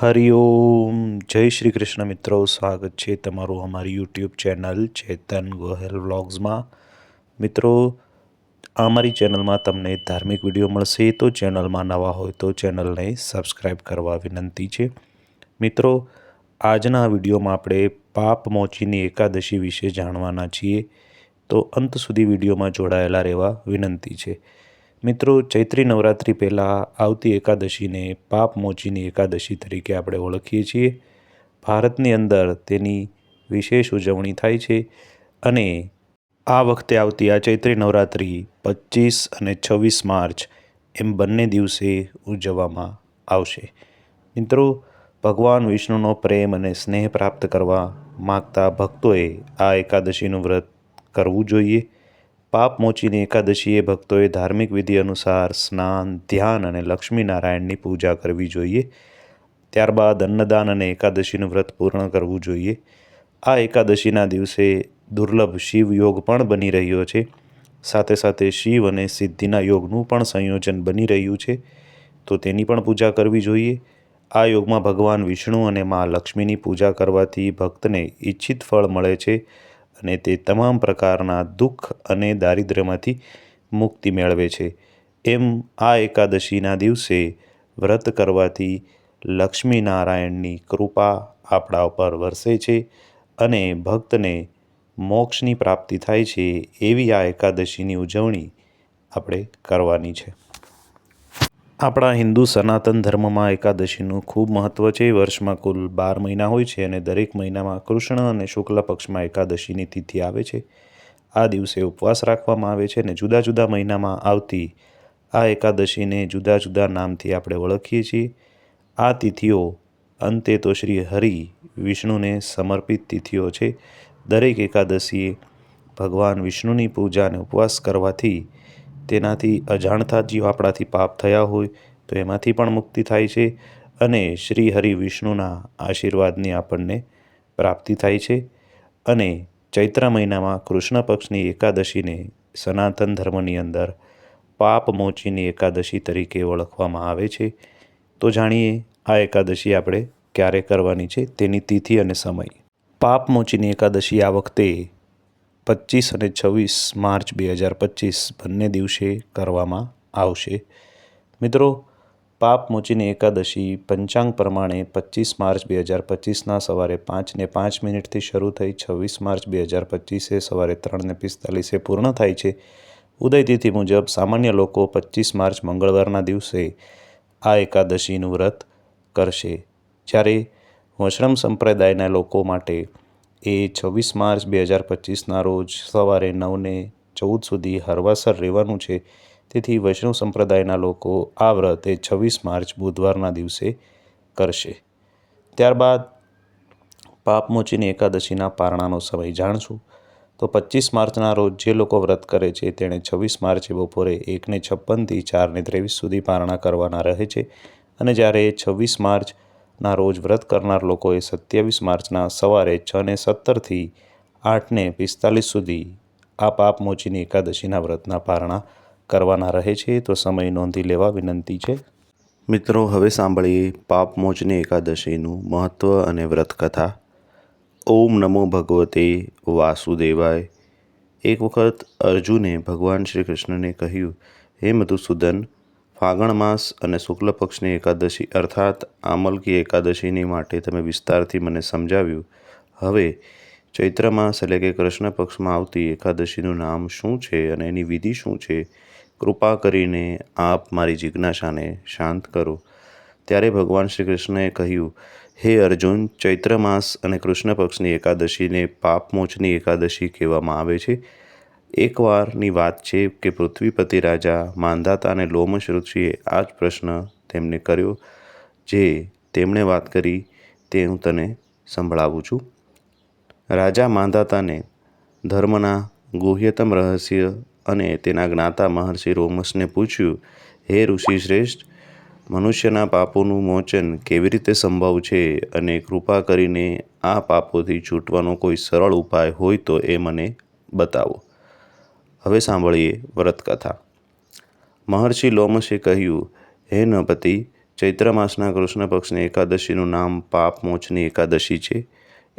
હરિઓમ જય શ્રી કૃષ્ણ મિત્રો, સ્વાગત છે તમારું અમારી યુટ્યુબ ચેનલ ચેતન ગોહેલ વ્લોગ્સમાં. મિત્રો, અમારી ચેનલમાં તમને ધાર્મિક વીડિયો મળશે, તો ચેનલમાં નવા હોય તો ચેનલને સબસ્ક્રાઈબ કરવા વિનંતી છે. મિત્રો, આજના વિડીયોમાં આપણે પાપ મોચીની એકાદશી વિશે જાણવાના છીએ, તો અંત સુધી વિડીયોમાં જોડાયેલા રહેવા વિનંતી છે. મિત્રો, ચૈત્રી નવરાત્રિ પહેલાં આવતી એકાદશીને પાપ મોચીની એકાદશી તરીકે આપણે ઓળખીએ છીએ. ભારતની અંદર તેની વિશેષ ઉજવણી થાય છે અને આ વખતે આવતી આ ચૈત્રી નવરાત્રિ પચીસ અને છવ્વીસ માર્ચ એમ બંને દિવસે ઉજવવામાં આવશે. મિત્રો, ભગવાન વિષ્ણુનો પ્રેમ અને સ્નેહ પ્રાપ્ત કરવા માગતા ભક્તોએ આ એકાદશીનું વ્રત કરવું જોઈએ. પાપ મોચીની એકાદશીએ ભક્તોએ ધાર્મિક વિધિ અનુસાર સ્નાન, ધ્યાન અને લક્ષ્મીનારાયણની પૂજા કરવી જોઈએ. ત્યારબાદ અન્નદાન અને એકાદશીનું વ્રત પૂર્ણ કરવું જોઈએ. આ એકાદશીના દિવસે દુર્લભ શિવ યોગ પણ બની રહ્યો છે. સાથે સાથે શિવ અને સિદ્ધિના યોગનું પણ સંયોજન બની રહ્યું છે. તો તેની પણ પૂજા કરવી જોઈએ. આ યોગમાં ભગવાન વિષ્ણુ અને મા લક્ષ્મીની પૂજા કરવાથી ભક્તને ઈચ્છિત ફળ મળે છે. અને તે તમામ પ્રકારના દુઃખ અને દારિદ્ર્યમાંથી મુક્તિ મેળવે છે. એમ આ એકાદશીના દિવસે વ્રત કરવાથી લક્ષ્મીનારાયણની કૃપા આપણા ઉપર વરસે છે અને ભક્તને મોક્ષની પ્રાપ્તિ થાય છે એવી આ એકાદશીની ઉજવણી આપણે કરવાની છે. આપણા હિન્દુ સનાતન ધર્મમાં એકાદશીનું ખૂબ મહત્ત્વ છે. વર્ષમાં કુલ બાર મહિના હોય છે અને દરેક મહિનામાં કૃષ્ણ અને શુક્લ પક્ષમાં એકાદશીની તિથિ આવે છે. આ દિવસે ઉપવાસ રાખવામાં આવે છે અને જુદા જુદા મહિનામાં આવતી આ એકાદશીને જુદા જુદા નામથી આપણે ઓળખીએ છીએ. આ તિથિઓ અંતે તો શ્રી હરિ વિષ્ણુને સમર્પિત તિથિઓ છે. દરેક એકાદશીએ ભગવાન વિષ્ણુની પૂજા અને ઉપવાસ કરવાથી તેનાથી અજાણતા જીવ આપણાથી પાપ થયા હોય તો એમાંથી પણ મુક્તિ થાય છે અને શ્રી હરિ વિષ્ણુના આશીર્વાદની આપણને પ્રાપ્તિ થાય છે. અને ચૈત્ર મહિનામાં કૃષ્ણ પક્ષની એકાદશીને સનાતન ધર્મની અંદર પાપ મોચીની એકાદશી તરીકે ઓળખવામાં આવે છે. તો જાણીએ આ એકાદશી આપણે ક્યારે કરવાની છે? તેની તિથિ અને સમય. પાપ મોચીની એકાદશી આ વખતે પચીસ અને છવ્વીસ માર્ચ બે હજાર પચીસ બંને દિવસે કરવામાં આવશે. મિત્રો, પાપ મોચીની એકાદશી પંચાંગ પ્રમાણે પચીસ માર્ચ બે હજાર પચીસના સવારે પાંચને પાંચ મિનિટથી શરૂ થઈ છવ્વીસ માર્ચ બે હજાર પચીસે સવારે ત્રણને પિસ્તાલીસે પૂર્ણ થાય છે. ઉદયતિથિ મુજબ સામાન્ય લોકો પચીસ માર્ચ મંગળવારના દિવસે આ એકાદશીનું વ્રત કરશે. જ્યારે વૈષ્ણવ સંપ્રદાયના લોકો માટે એ છવ્વીસ માર્ચ બે હજાર પચીસના રોજ સવારે નવને ચૌદ સુધી હરવાસર રહેવાનું છે. તેથી વૈષ્ણવ સંપ્રદાયના લોકો આ વ્રત એ છવ્વીસ માર્ચ બુધવારના દિવસે કરશે. ત્યારબાદ પાપમોચીની એકાદશીના પારણાનો સમય જાણશું. તો પચીસ માર્ચના રોજ જે લોકો વ્રત કરે છે તેણે છવ્વીસ માર્ચે બપોરે એકને છપ્પનથી ચારને ત્રેવીસ સુધી પારણા કરવાના રહે છે. અને જ્યારે છવ્વીસ માર્ચ ના રોજ વ્રત કરનાર લોકોએ સત્યાવીસ માર્ચના સવારે છને સત્તરથી આઠને પિસ્તાલીસ સુધી આ પાપ મોચીની એકાદશીના વ્રતના પારણા કરવાના રહે છે, તો સમય નોંધી લેવા વિનંતી છે. મિત્રો, હવે સાંભળીએ પાપ મોચની એકાદશીનું મહત્ત્વ અને વ્રતકથા. ઓમ નમો ભગવતે વાસુદેવાય. એક વખત અર્જુને ભગવાન શ્રી કૃષ્ણને કહ્યું, હે મધુસૂદન ફાગણ માસ અને શુક્લ પક્ષની એકાદશી અર્થાત આમલકી એકાદશીની માટે તમે વિસ્તારથી મને સમજાવ્યું. હવે, ચૈત્ર માસ એટલે કે કૃષ્ણ પક્ષમાં આવતી એકાદશીનું નામ શું છે અને એની વિધિ શું છે, કૃપા કરીને આપ મારી જિજ્ઞાસાને શાંત કરો. ત્યારે ભગવાન શ્રી કૃષ્ણએ કહ્યું, હે અર્જુન, ચૈત્ર માસ અને કૃષ્ણ પક્ષની એકાદશીને પાપમોચની એકાદશી કહેવામાં આવે છે. એકવારની વાત છે કે પૃથ્વીપતિ રાજા માંધાતા અને લોમશ ઋષિએ આ જ પ્રશ્ન તેમને કર્યો, જે તેમણે વાત કરી તે હું તને સંભળાવું છું. રાજા માંધાતાને ધર્મના ગુહ્યતમ રહસ્ય અને તેના જ્ઞાતા મહર્ષિ રોમસને પૂછ્યું, હે ઋષિ શ્રેષ્ઠ, મનુષ્યના પાપોનું મોચન કેવી રીતે સંભવ છે અને કૃપા કરીને આ પાપોથી છૂટવાનો કોઈ સરળ ઉપાય હોય તો એ મને બતાવો. હવે સાંભળીએ વ્રતકથા. મહર્ષિ લોમશે કહ્યું, હે નપતિ, ચૈત્ર માસના કૃષ્ણ પક્ષની એકાદશીનું નામ પાપ મોચની એકાદશી છે.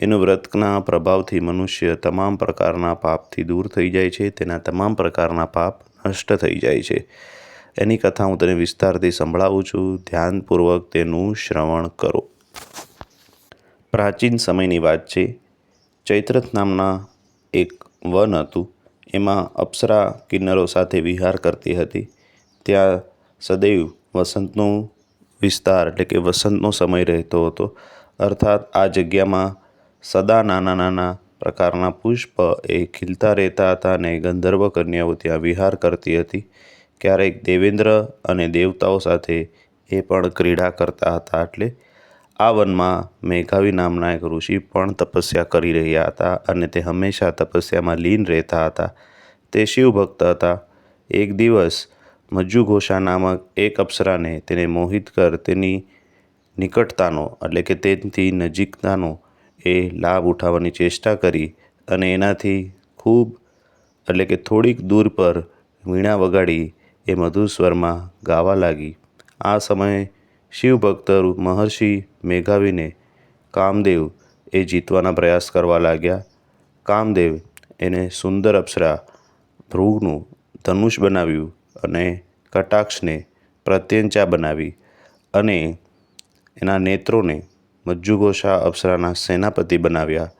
એનું વ્રતના પ્રભાવથી મનુષ્ય તમામ પ્રકારના પાપથી દૂર થઈ જાય છે. તેના તમામ પ્રકારના પાપ નષ્ટ થઈ જાય છે. એની કથા હું તને વિસ્તારથી સંભળાવું છું. ધ્યાનપૂર્વક તેનું શ્રવણ કરો. પ્રાચીન સમયની વાત છે. ચૈત્રથ નામના એક વન હતું. એમાં અપ્સરા કિન્નરો સાથે વિહાર કરતી હતી. ત્યાં સદૈવ વસંતનો વિસ્તાર, એટલે કે વસંતનો સમય રહેતો હતો. અર્થાત આ જગ્યામાં સદા નાના નાના પ્રકારના પુષ્પ એ ખીલતા રહેતા હતા અને ગંધર્વ કન્યાઓ ત્યાં વિહાર કરતી હતી. ક્યારેક દેવેન્દ્ર અને દેવતાઓ સાથે એ પણ ક્રીડા કરતા હતા, એટલે આ વનમાં મેઘાવી નામના એક ઋષિ પણ તપસ્યા કરી રહ્યા હતા અને તે હંમેશા તપસ્યામાં લીન રહેતા હતા. તે શિવભક્ત હતા. એક દિવસ મજ્જુ ઘોષા નામક એક અપ્સરાને તેને મોહિત કર તેની નિકટતાનો, એટલે કે તેથી નજીકતાનો, એ લાભ ઉઠાવવાની ચેષ્ટા કરી અને એનાથી ખૂબ, એટલે કે થોડીક દૂર પર વીણા વગાડી એ મધુર સ્વરમાં ગાવા લાગી. આ સમયે શિવભક્ત મહર્ષિ મેઘાવીને કામદેવ એ જીતવાના પ્રયાસ કરવા લાગ્યા. કામદેવ એને સુંદર અપ્સરા ભૃગનું ધનુષ બનાવ્યું અને કટાક્ષને પ્રત્યંચા બનાવી અને એના નેત્રોને મજ્જુઘોષા અપ્સરાના સેનાપતિ બનાવ્યા.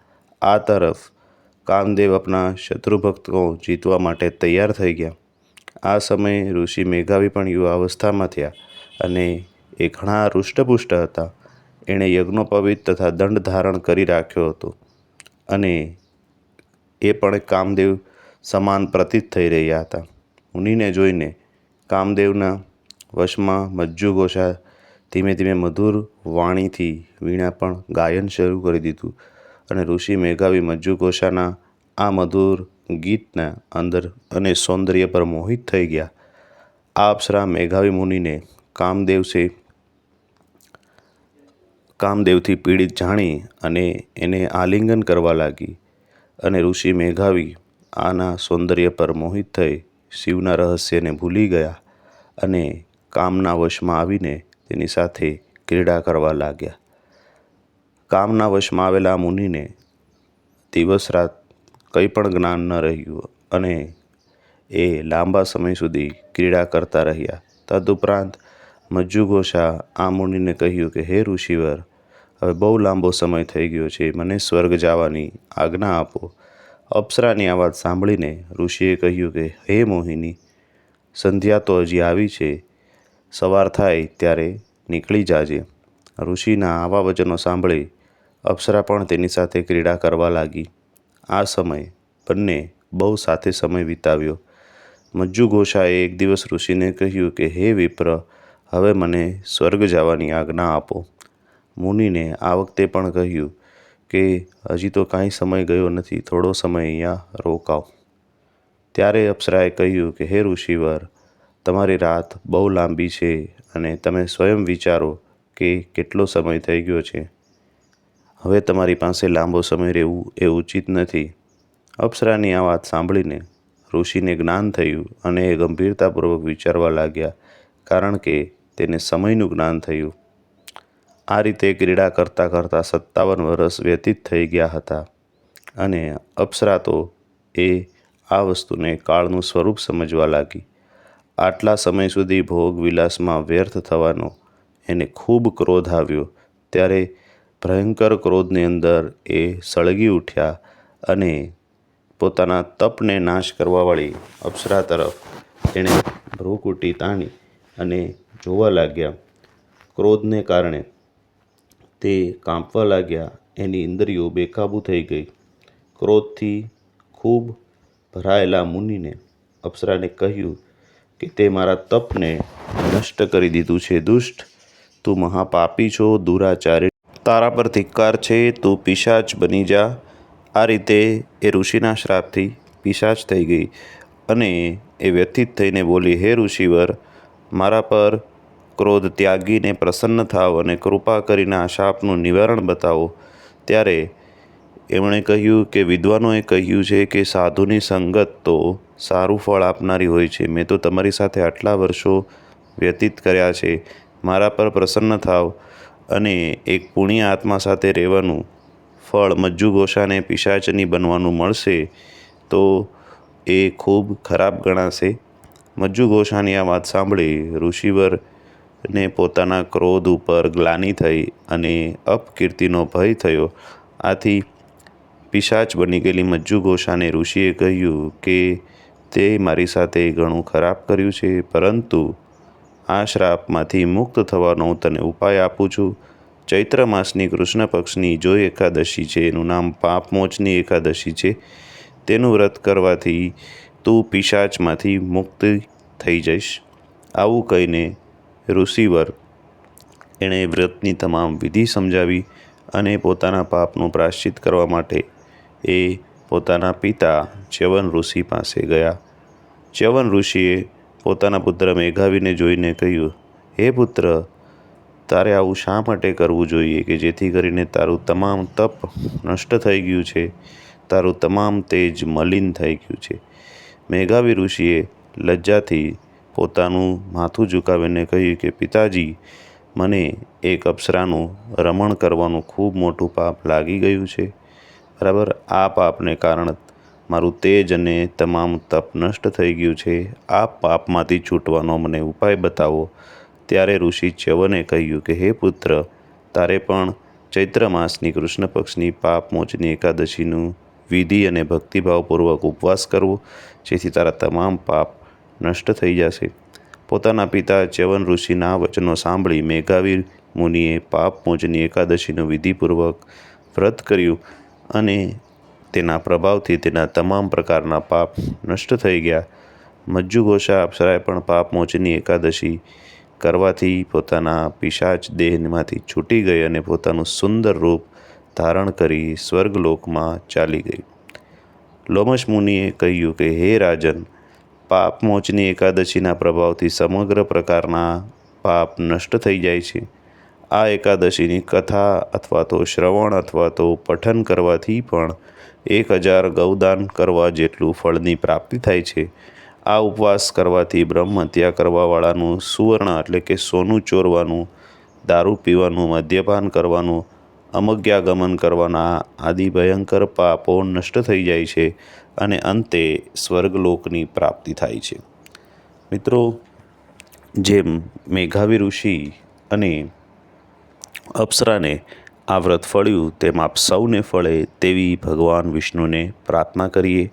આ તરફ કામદેવ આપણા શત્રુભક્તો જીતવા માટે તૈયાર થઈ ગયા. આ સમયે ઋષિ મેઘાવી પણ યુવાવસ્થામાં થયા અને એ ઘણા હૃષ્ટપુષ્ટ હતા. એણે યજ્ઞોપવિત તથા દંડ ધારણ કરી રાખ્યો હતો અને એ પણ કામદેવ સમાન પ્રતીત થઈ રહ્યા હતા. મુનિને જોઈને કામદેવના વશમાં મજ્જુ ઘોષા ધીમે ધીમે મધુર વાણીથી વીણા પણ ગાયન શરૂ કરી દીધું અને ઋષિ મેઘાવી મજ્જુ ઘોષાના આ મધુર ગીતના અંદર અને સૌંદર્ય પર મોહિત થઈ ગયા. આ અપ્સરા મેઘાવી મુનિને કામદેવ છે કામદેવથી પીડિત જાણી અને એને આલિંગન કરવા લાગી અને ઋષિ મેઘાવી આના સૌંદર્ય પર મોહિત થઈ શિવના રહસ્યને ભૂલી ગયા અને કામના વશમાં આવીને તેની સાથે ક્રીડા કરવા લાગ્યા. કામના વશમાં આવેલા મુનિને દિવસ રાત કંઈ પણ જ્ઞાન ન રહ્યું અને એ લાંબા સમય સુધી ક્રીડા કરતા રહ્યા. તદુપરાંત મજ્જુ ઘોષા આ મુનિને કહ્યું કે, હે ઋષિવર હવે બહુ લાંબો સમય થઈ ગયો છે, મને સ્વર્ગ જવાની આજ્ઞા આપો. અપ્સરાની આ વાત સાંભળીને ઋષિએ કહ્યું કે, હે મોહિની, સંધ્યા તો હજી આવી છે, સવાર થાય ત્યારે નીકળી જાજે. ઋષિના આવા વચનો સાંભળી અપ્સરા પણ તેની સાથે ક્રીડા કરવા લાગી. આ સમય બંને બહુ સાથે સમય વિતાવ્યો. મજ્જુ ઘોષાએ એક દિવસ ઋષિને કહ્યું કે, હે વિપ્ર, હવે મને સ્વર્ગ જવાની આજ્ઞા આપો. મુનિને આ વખતે પણ કહ્યું કે, હજી તો કાંઈ સમય ગયો નથી, થોડો સમય અહીંયા રોકાવ. ત્યારે અપ્સરાએ કહ્યું કે, હે ઋષિવર, તમારી રાત બહુ લાંબી છે અને તમે સ્વયં વિચારો કે કેટલો સમય થઈ ગયો છે. હવે તમારી પાસે લાંબો સમય રહેવું એ ઉચિત નથી. અપ્સરાની આ વાત સાંભળીને ઋષિને જ્ઞાન થયું અને એ ગંભીરતાપૂર્વક વિચારવા લાગ્યા, કારણ કે તેને સમયનું જ્ઞાન થયું. આ રીતે ક્રીડા કરતાં કરતાં સત્તાવન વર્ષ વ્યતીત થઈ ગયા હતા. અને અપ્સરા તો એ આ વસ્તુને કાળનું સ્વરૂપ સમજવા લાગી. આટલા સમય સુધી ભોગ વિલાસમાં વ્યર્થ થવાનો એને ખૂબ ક્રોધ આવ્યો. ત્યારે ભયંકર ક્રોધની અંદર એ સળગી ઉઠ્યા અને પોતાના તપને નાશ કરવાવાળી અપ્સરા તરફ એણે ભ્રુકુટી તાણી અને જોવા લાગ્યા. ક્રોધને કારણે તે કાંપવા લાગ્યા. એની ઇન્દ્રિયો બેકાબૂ થઈ ગઈ. ક્રોધથી ખૂબ ભરાયેલા મુનિને અપ્સરાને કહ્યું કે તે મારા તપને નષ્ટ કરી દીધું છે. દુષ્ટ, તું મહાપાપી છો, દુરાચારી. તારા પર ધિક્કાર છે, તું પિશાચ બની જા. આ રીતે એ ઋષિના શ્રાપથી પિશાચ થઈ ગઈ અને એ વ્યથિત થઈને બોલી, હે ઋષિવર, મારા પર ક્રોધ ત્યાગીને પ્રસન્ન થાવ અને કૃપા કરીને આ શાપનું નિવારણ બતાવો. ત્યારે એમણે કહ્યું કે, વિદ્વાનોએ કહ્યું છે કે, સાધુની સંગત તો સારું ફળ આપનારી હોય છે. મેં તો તમારી સાથે આટલા વર્ષો વ્યતીત કર્યા છે. મારા પર પ્રસન્ન થાવ અને એક પુણ્ય આત્મા સાથે રહેવાનું ફળ મજ્જુ ગોસાને પિશાચની બનવાનું મળશે તો એ ખૂબ ખરાબ ગણાશે. મજ્જુ ગોસાની આ વાત સાંભળી ઋષિવરને પોતાના ક્રોધ ઉપર ગ્લાનિ થઈ અને અપકીર્તિનો ભય થયો. આથી પિશાચ બની ગયેલી મજ્જુ ઘોષાને ઋષિએ કહ્યું કે, તે મારી સાથે ઘણું ખરાબ કર્યું છે, પરંતુ આ શ્રાપમાંથી મુક્ત થવાનો હું તને ઉપાય આપું છું. ચૈત્ર માસની કૃષ્ણ પક્ષની જો એકાદશી છે, એનું નામ પાપમોચની એકાદશી છે, તેનું વ્રત કરવાથી તું પિશાચમાંથી મુક્ત થઈ જઈશ. આવું કહીને ઋષિવર. એણે વ્રતની તમામ વિધિ સમજાવી અને પોતાના પાપનું પ્રાશ્ચિત કરવા માટે એ પોતાના પિતા ચ્યવન ઋષિ પાસે ગયા. ચ્યવન ઋષિએ પોતાના પુત્ર મેઘાવીને જોઈને કહ્યું, હે પુત્ર, તારે આવું શા માટે કરવું જોઈએ કે જેથી કરીને તારું તમામ તપ નષ્ટ થઈ ગયું છે? તારું તમામ તેજ મલિન થઈ ગયું છે. મેઘાવી ઋષિએ લજ્જાથી પોતાનું માથું ઝુકાવીને કહ્યું કે, પિતાજી, મને એક અપ્સરાનું રમણ કરવાનું ખૂબ મોટું પાપ લાગી ગયું છે. બરાબર? આ પાપને કારણ મારું તેજ અને તમામ તપ નષ્ટ થઈ ગયું છે. આ પાપમાંથી છૂટવાનો મને ઉપાય બતાવો. ત્યારે ઋષિ ચ્યવને કહ્યું કે, હે પુત્ર, તારે પણ ચૈત્ર માસની કૃષ્ણ પક્ષની પાપ મોચની એકાદશીનું વિધિ અને ભક્તિભાવપૂર્વક ઉપવાસ કરવો, જેથી તારા તમામ પાપ નષ્ટ થઈ જશે. પોતાના પિતા ચ્યવન ઋષિના વચનો સાંભળી મેઘાવીર મુનિએ પાપ મોચની એકાદશીનું વિધિપૂર્વક વ્રત કર્યું અને તેના પ્રભાવથી તેના તમામ પ્રકારના પાપ નષ્ટ થઈ ગયા. મજ્જુ ઘોષા અપ્સરાએ પણ પાપ મોચની એકાદશી કરવાથી પોતાના પિશાચ દેહમાંથી છૂટી ગઈ અને પોતાનું સુંદર રૂપ ધારણ કરી સ્વર્ગલોકમાં ચાલી ગઈ. લોમશ મુનિએ કહ્યું કે, હે રાજન પાપ મોચની એકાદશીના પ્રભાવથી સમગ્ર પ્રકારના પાપ નષ્ટ થઈ જાય છે. આ એકાદશીની કથા અથવા તો શ્રવણ અથવા તો પઠન કરવાથી પણ એક હજાર ગૌદાન કરવા જેટલું ફળની પ્રાપ્તિ થાય છે. આ ઉપવાસ કરવાથી બ્રહ્મ હત્યા કરવાવાળાનું સુવર્ણ એટલે કે સોનું ચોરવાનું, દારૂ પીવાનું, મદ્યપાન કરવાનું અમજ્ઞાગમન કરવાના આદિ ભયંકર પાપો નષ્ટ થઈ જાય છે અને અંતે સ્વર્ગલોકની પ્રાપ્તિ થાય છે. મિત્રો, જેમ મેઘાવી ઋષિ અને અપ્સરાને આ વ્રત ફળ્યું, તેમ આપ સૌને ફળે તેવી ભગવાન વિષ્ણુને પ્રાર્થના કરીએ.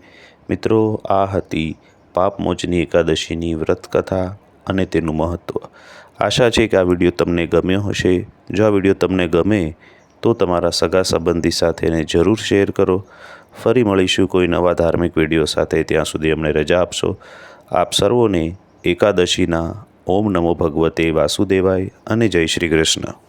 મિત્રો, આ હતી પાપમોચની એકાદશીની વ્રત કથા અને તેનું મહત્ત્વ આશા છે કે આ વીડિયો તમને ગમ્યો હશે. જો આ વીડિયો તમને ગમે તો તમારા સગા સંબંધી સાથે એને જરૂર શેર કરો. ફરી મળીશું કોઈ નવા ધાર્મિક વીડિયો સાથે. ત્યાં સુધી અમને રજા આપશો. આપ સર્વોને એકાદશીના ઓમ નમો ભગવતે વાસુદેવાય અને જય શ્રી કૃષ્ણ.